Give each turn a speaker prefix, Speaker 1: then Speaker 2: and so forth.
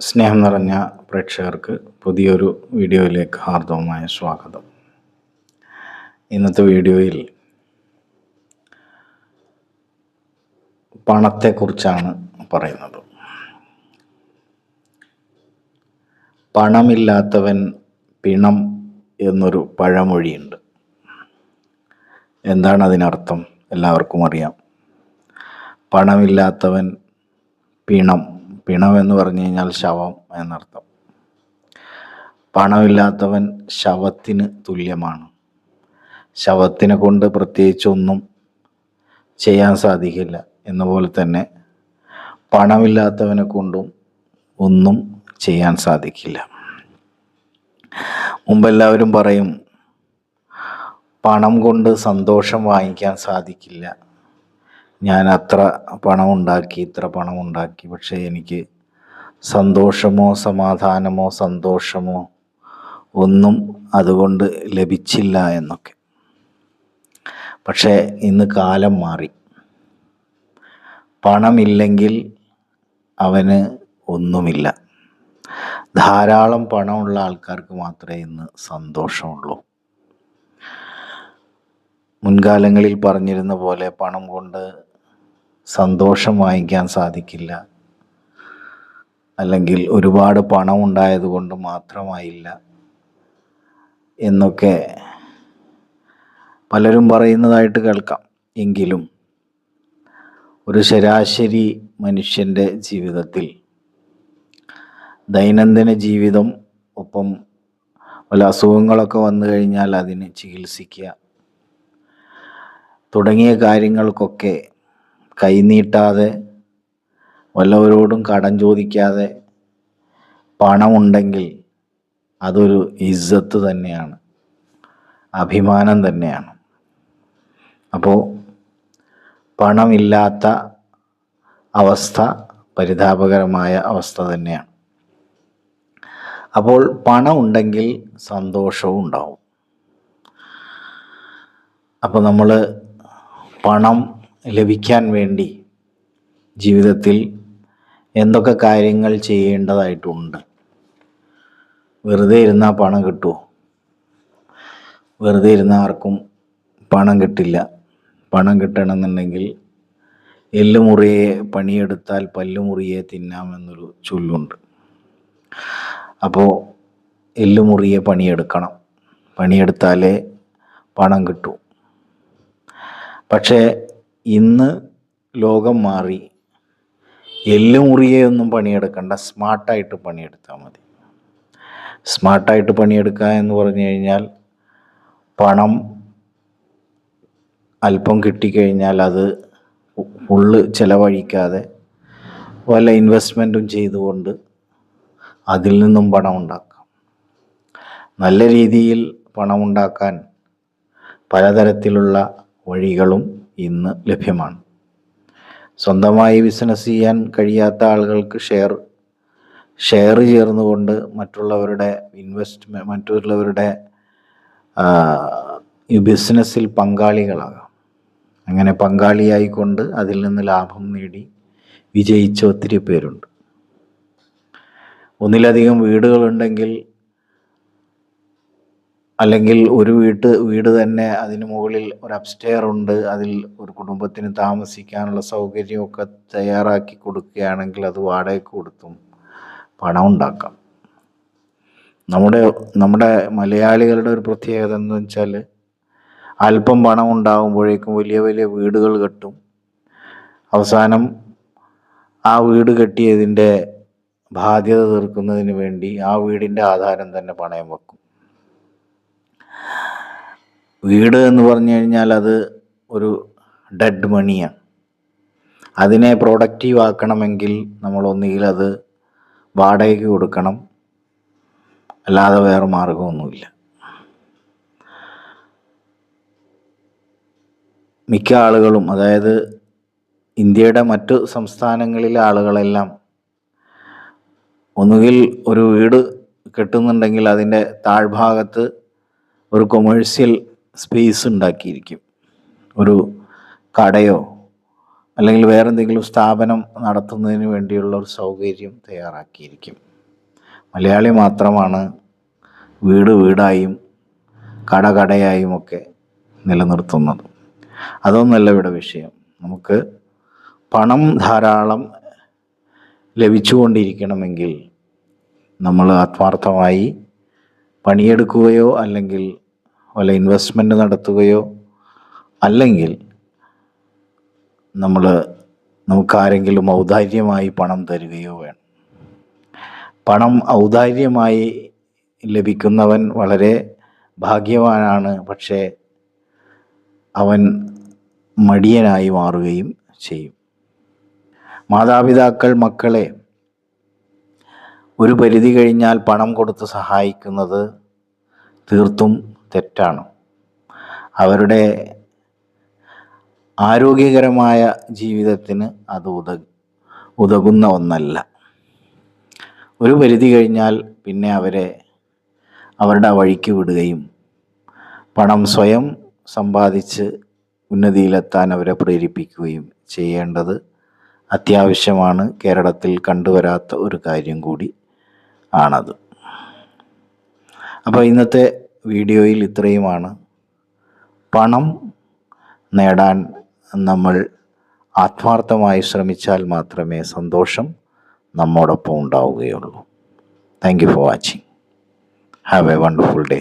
Speaker 1: സ്നേഹം നിറഞ്ഞ പ്രേക്ഷകർക്ക് പുതിയൊരു വീഡിയോയിലേക്ക് ഹാർദവമായ സ്വാഗതം. ഇന്നത്തെ വീഡിയോയിൽ പണത്തെക്കുറിച്ചാണ് പറയുന്നത്. പണമില്ലാത്തവൻ പിണം എന്നൊരു പഴമൊഴിയുണ്ട്. എന്താണ് അതിനർത്ഥം? എല്ലാവർക്കും അറിയാം. പണമില്ലാത്തവൻ പിണം പിണം എന്ന് പറഞ്ഞു കഴിഞ്ഞാൽ ശവം എന്നർത്ഥം. പണമില്ലാത്തവൻ ശവത്തിന് തുല്യമാണ്. ശവത്തിനെ കൊണ്ട് പ്രത്യേകിച്ചൊന്നും ചെയ്യാൻ സാധിക്കില്ല എന്ന പോലെ തന്നെ പണമില്ലാത്തവനെ കൊണ്ടും ഒന്നും ചെയ്യാൻ സാധിക്കില്ല. മുമ്പെല്ലാവരും പറയും പണം കൊണ്ട് സന്തോഷം വാങ്ങിക്കാൻ സാധിക്കില്ല. ഞാൻ അത്ര പണം ഉണ്ടാക്കി ഇത്ര പണം ഉണ്ടാക്കി പക്ഷേ എനിക്ക് സന്തോഷമോ സമാധാനമോ സന്തോഷമോ ഒന്നും അതുകൊണ്ട് ലഭിച്ചില്ല എന്നൊക്കെ. പക്ഷേ ഇന്ന് കാലം മാറി. പണമില്ലെങ്കിൽ അവന് ഒന്നുമില്ല. ധാരാളം പണമുള്ള ആൾക്കാർക്ക് മാത്രമേ ഇന്ന് സന്തോഷമുള്ളൂ. മുൻകാലങ്ങളിൽ പറഞ്ഞിരുന്ന പോലെ പണം കൊണ്ട് സന്തോഷം വാങ്ങിക്കാൻ സാധിക്കില്ല. അല്ലെങ്കിൽ ഒരുപാട് പണം ഉണ്ടായതുകൊണ്ട് മാത്രമായില്ല എന്നൊക്കെ പലരും പറയുന്നതായിട്ട് കേൾക്കാം. എങ്കിലും ഒരു ശരാശരി മനുഷ്യന്റെ ജീവിതത്തിൽ ദൈനംദിന ജീവിതം ഒപ്പം പല അസുഖങ്ങളൊക്കെ വന്നു കഴിഞ്ഞാൽ അതിന് ചികിത്സിക്കുക തുടങ്ങിയ കാര്യങ്ങൾക്കൊക്കെ കൈനീട്ടാതെ വല്ലവരോടും കടം ചോദിക്കാതെ പണമുണ്ടെങ്കിൽ അതൊരു ഇജ്ജത്ത് തന്നെയാണ് അഭിമാനം തന്നെയാണ്. അപ്പോൾ പണമില്ലാത്ത അവസ്ഥ പരിതാപകരമായ അവസ്ഥ തന്നെയാണ്. അപ്പോൾ പണം ഉണ്ടെങ്കിൽ സന്തോഷവും ഉണ്ടാവും. അപ്പോൾ നമ്മൾ പണം ലഭിക്കാൻ വേണ്ടി ജീവിതത്തിൽ എന്തൊക്കെ കാര്യങ്ങൾ ചെയ്യേണ്ടതായിട്ടുണ്ട്? വെറുതെ ഇരുന്നാൽ പണം കിട്ടുമോ വെറുതെ ഇരുന്ന ആർക്കും പണം കിട്ടില്ല. പണം കിട്ടണമെന്നുണ്ടെങ്കിൽ എല്ലുമുറിയെ പണിയെടുത്താൽ പല്ലുമുറിയെ തിന്നാമെന്നൊരു ചൊല്ലുണ്ട്. അപ്പോൾ എല്ലുമുറിയെ പണിയെടുക്കണം. പണിയെടുത്താലേ പണം കിട്ടൂ. പക്ഷേ ഇന്ന് ലോകം മാറി. എല്ലുമുറിയെ ഒന്നും പണിയെടുക്കണ്ട. സ്മാർട്ടായിട്ട് പണിയെടുത്താൽ മതി. സ്മാർട്ടായിട്ട് പണിയെടുക്കുക എന്ന് പറഞ്ഞു കഴിഞ്ഞാൽ പണം അല്പം കിട്ടിക്കഴിഞ്ഞാൽ അത് ഫുള്ള് ചിലവഴിക്കാതെ വല്ല ഇൻവെസ്റ്റ്മെന്റും ചെയ്തുകൊണ്ട് അതിൽ നിന്നും പണം ഉണ്ടാക്കാം. നല്ല രീതിയിൽ പണമുണ്ടാക്കാൻ പലതരത്തിലുള്ള വഴികളും ഇന്ന് ലഭ്യമാണ്. സ്വന്തമായി ബിസിനസ് ചെയ്യാൻ കഴിയാത്ത ആളുകൾക്ക് ഷെയർ ഷെയർ ചേർന്നുകൊണ്ട് മറ്റുള്ളവരുടെ ഇൻവെസ്റ്റ്മെൻ മറ്റുള്ളവരുടെ ഈ ബിസിനസ്സിൽ പങ്കാളികളാകാം. അങ്ങനെ പങ്കാളിയായിക്കൊണ്ട് അതിൽ നിന്ന് ലാഭം നേടി വിജയിച്ച ഒത്തിരി പേരുണ്ട്. ഒന്നിലധികം വീടുകളുണ്ടെങ്കിൽ അല്ലെങ്കിൽ ഒരു വീട്ട് വീട് തന്നെ അതിന് മുകളിൽ ഒരു അപ്സ്റ്റെയർ ഉണ്ട്. അതിൽ ഒരു കുടുംബത്തിന് താമസിക്കാനുള്ള സൗകര്യമൊക്കെ തയ്യാറാക്കി കൊടുക്കുകയാണെങ്കിൽ അത് വാടകയ്ക്ക് കൊടുത്തും പണം ഉണ്ടാക്കാം. നമ്മുടെ നമ്മുടെ മലയാളികളുടെ ഒരു പ്രത്യേകത എന്ന് വെച്ചാൽ അല്പം പണം ഉണ്ടാകുമ്പോഴേക്കും വലിയ വലിയ വീടുകൾ കെട്ടും. അവസാനം ആ വീട് കെട്ടിയതിന്റെ ബാധ്യത തീർക്കുന്നതിന് വേണ്ടി ആ വീടിന്റെ ആധാരം തന്നെ പണയം വെക്കും. വീട് എന്ന് പറഞ്ഞു കഴിഞ്ഞാൽ അത് ഒരു ഡെഡ് മണിയാണ് അതിനെ പ്രൊഡക്റ്റീവ് ആക്കണമെങ്കിൽ നമ്മൾ ഒന്നുകിൽ അത് വാടകയ്ക്ക് കൊടുക്കണം. അല്ലാതെ വേറെ മാർഗമൊന്നുമില്ല. മിക്ക ആളുകളും അതായത് ഇന്ത്യയുടെ മറ്റു സംസ്ഥാനങ്ങളിലെ ആളുകളെല്ലാം ഒന്നുകിൽ ഒരു വീട് കെട്ടുന്നുണ്ടെങ്കിൽ അതിന്റെ താഴ്ഭാഗത്ത് ഒരു കൊമേഴ്സ്യൽ സ്പേസ് ഉണ്ടാക്കിയിരിക്കും. ഒരു കടയോ അല്ലെങ്കിൽ വേറെ എന്തെങ്കിലും സ്ഥാപനം നടത്തുന്നതിന് വേണ്ടിയുള്ള ഒരു സൗകര്യം തയ്യാറാക്കിയിരിക്കും. മലയാളി മാത്രമാണ് വീട് വീടായും കട കടയായും ഒക്കെ നിലനിർത്തുന്നത്. അതൊന്നല്ല ഇവിടെ വിഷയം. നമുക്ക് പണം ധാരാളം ലഭിച്ചുകൊണ്ടിരിക്കണമെങ്കിൽ നമ്മൾ ആത്മാർത്ഥമായി പണിയെടുക്കുകയോ അല്ലെങ്കിൽ വല്ല ഇൻവെസ്റ്റ്മെന്റ് നടത്തുകയോ അല്ലെങ്കിൽ നമ്മൾ നമുക്കാരെങ്കിലും ഔദാര്യമായി പണം തരികയോ വേണം. പണം ഔദാര്യമായി ലഭിക്കുന്നവൻ വളരെ ഭാഗ്യവാനാണ് പക്ഷേ അവൻ മടിയനായി മാറുകയും ചെയ്യും. മാതാപിതാക്കൾ മക്കളെ ഒരു പരിധി കഴിഞ്ഞാൽ പണം കൊടുത്ത് സഹായിക്കുന്നത് തീർത്തും തെറ്റാണ്. അവരുടെ ആരോഗ്യകരമായ ജീവിതത്തിന് അത് ഉത ഉതകുന്ന ഒന്നല്ല. ഒരു പരിധി കഴിഞ്ഞാൽ പിന്നെ അവരെ അവരുടെ വഴിക്ക് വിടുകയും പണം സ്വയം സമ്പാദിച്ച് ഉന്നതിയിലെത്താൻ അവരെ പ്രേരിപ്പിക്കുകയും ചെയ്യേണ്ടത് അത്യാവശ്യമാണ്. കേരളത്തിൽ കണ്ടുവരാത്ത ഒരു കാര്യം കൂടി ആണത്. അപ്പോൾ ഇന്നത്തെ വീഡിയോയിൽ ഇത്രയുമാണ്. പണം നേടാൻ നമ്മൾ ആത്മാർത്ഥമായി ശ്രമിച്ചാൽ മാത്രമേ സന്തോഷം നമ്മോടൊപ്പം ഉണ്ടാവുകയുള്ളൂ. Thank you for watching have a wonderful day